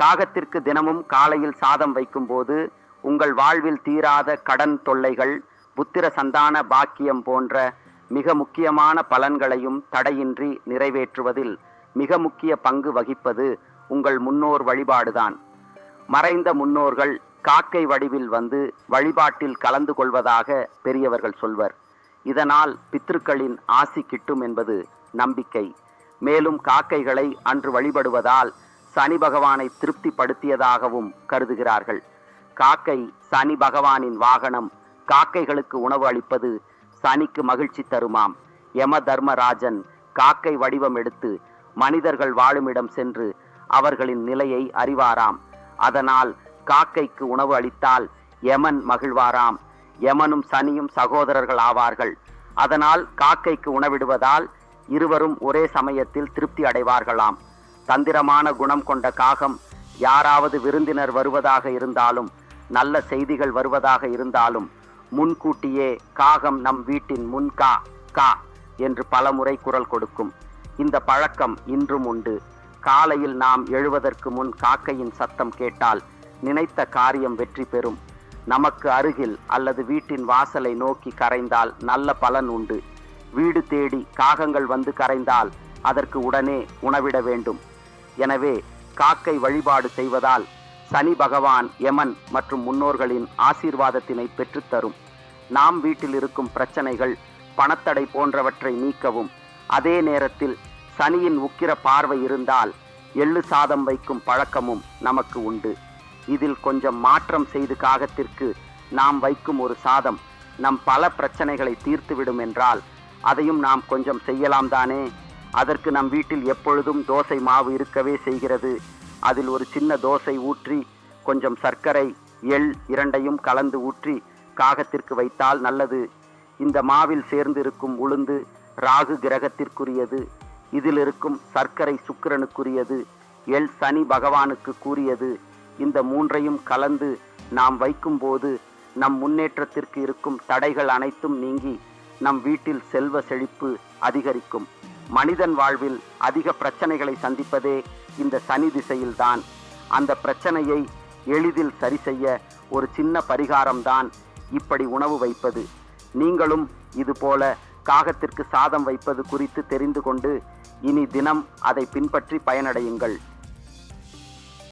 காகத்திற்கு தினமும் காலையில் சாதம் வைக்கும்போது உங்கள் வாழ்வில் தீராத கடன் தொல்லைகள் புத்திர சந்தான பாக்கியம் போன்ற மிக முக்கியமான பலன்களையும் தடையின்றி நிறைவேற்றுவதில் மிக முக்கிய பங்கு வகிப்பது உங்கள் முன்னோர் வழிபாடுதான். மறைந்த முன்னோர்கள் காக்கை வடிவில் வந்து வழிபாட்டில் கலந்து கொள்வதாக பெரியவர்கள் சொல்வர். இதனால் பித்ருக்களின் ஆசி கிட்டும் என்பது நம்பிக்கை. மேலும் காக்கைகளை அன்று வழிபடுவதால் சனி பகவானை திருப்திப்படுத்தியதாகவும் கருதுகிறார்கள். காக்கை சனி பகவானின் வாகனம் காக்கைகளுக்கு உணவு அளிப்பது சனிக்கு மகிழ்ச்சி தருமாம். யம தர்மராஜன் காக்கை வடிவம் எடுத்து மனிதர்கள் வாழுமிடம் சென்று அவர்களின் நிலையை அறிவாராம். அதனால் காக்கைக்கு உணவு அளித்தால் யமன் மகிழ்வாராம். யமனும் சனியும் சகோதரர்கள் ஆவார்கள். அதனால் காக்கைக்கு உணவிடுவதால் இருவரும் ஒரே சமயத்தில் திருப்தி அடைவார்களாம். தந்திரமான குணம் கொண்ட காகம் யாராவது விருந்தினர் வருவதாக இருந்தாலும் நல்ல செய்திகள் வருவதாக இருந்தாலும் முன்கூட்டியே காகம் நம் வீட்டின் முன் கா கா என்று பலமுறை குரல் கொடுக்கும். இந்த பழக்கம் இன்றும் உண்டு. காலையில் நாம் எழுவதற்கு முன் காக்கையின் சத்தம் கேட்டால் நினைத்த காரியம் வெற்றி பெறும். நமக்கு அருகில் அல்லது வீட்டின் வாசலை நோக்கி கரைந்தால் நல்ல பலன் உண்டு. வீடு தேடி காகங்கள் வந்து கரைந்தால் அதற்கு உடனே உணவிட வேண்டும். எனவே காக்கை வழிபாடு செய்வதால் சனி பகவான் யமன் மற்றும் முன்னோர்களின் ஆசீர்வாதத்தினை பெற்றுத்தரும். நாம் வீட்டில் இருக்கும் பிரச்சனைகள் பணத்தடை போன்றவற்றை நீக்கவும். அதே நேரத்தில் சனியின் உக்கிர பார்வை இருந்தால் எள்ளு சாதம் வைக்கும் பழக்கமும் நமக்கு உண்டு. இதில் கொஞ்சம் மாற்றம் செய்து காகத்திற்கு நாம் வைக்கும் ஒரு சாதம் நம் பல பிரச்சனைகளை தீர்த்துவிடும் என்றால் அதையும் நாம் கொஞ்சம் செய்யலாம் தானே? அதற்கு நம் வீட்டில் எப்பொழுதும் தோசை மாவு இருக்கவே செய்கிறது. அதில் ஒரு சின்ன தோசை ஊற்றி கொஞ்சம் சர்க்கரை எள் இரண்டையும் கலந்து ஊற்றி காகத்திற்கு வைத்தால் நல்லது. இந்த மாவில் சேர்ந்திருக்கும் உளுந்து ராகு கிரகத்திற்குரியது. இதில் இருக்கும் சர்க்கரை சுக்கிரனுக்குரியது. எள் சனி பகவானுக்கு கூறியது. இந்த மூன்றையும் கலந்து நாம் வைக்கும்போது நம் முன்னேற்றத்திற்கு இருக்கும் தடைகள் அனைத்தும் நீங்கி நம் வீட்டில் செல்வ செழிப்பு அதிகரிக்கும். மனிதன் வாழ்வில் அதிக பிரச்சனைகளை சந்திப்பதே இந்த சனி திசையில்தான். அந்த பிரச்சனையை எளிதில் சரி செய்ய ஒரு சின்ன பரிகாரம்தான் இப்படி உணவு வைப்பது. நீங்களும் இதுபோல காகத்திற்கு சாதம் வைப்பது குறித்து தெரிந்து கொண்டு இனி தினம் அதை பின்பற்றி பயனடையுங்கள்.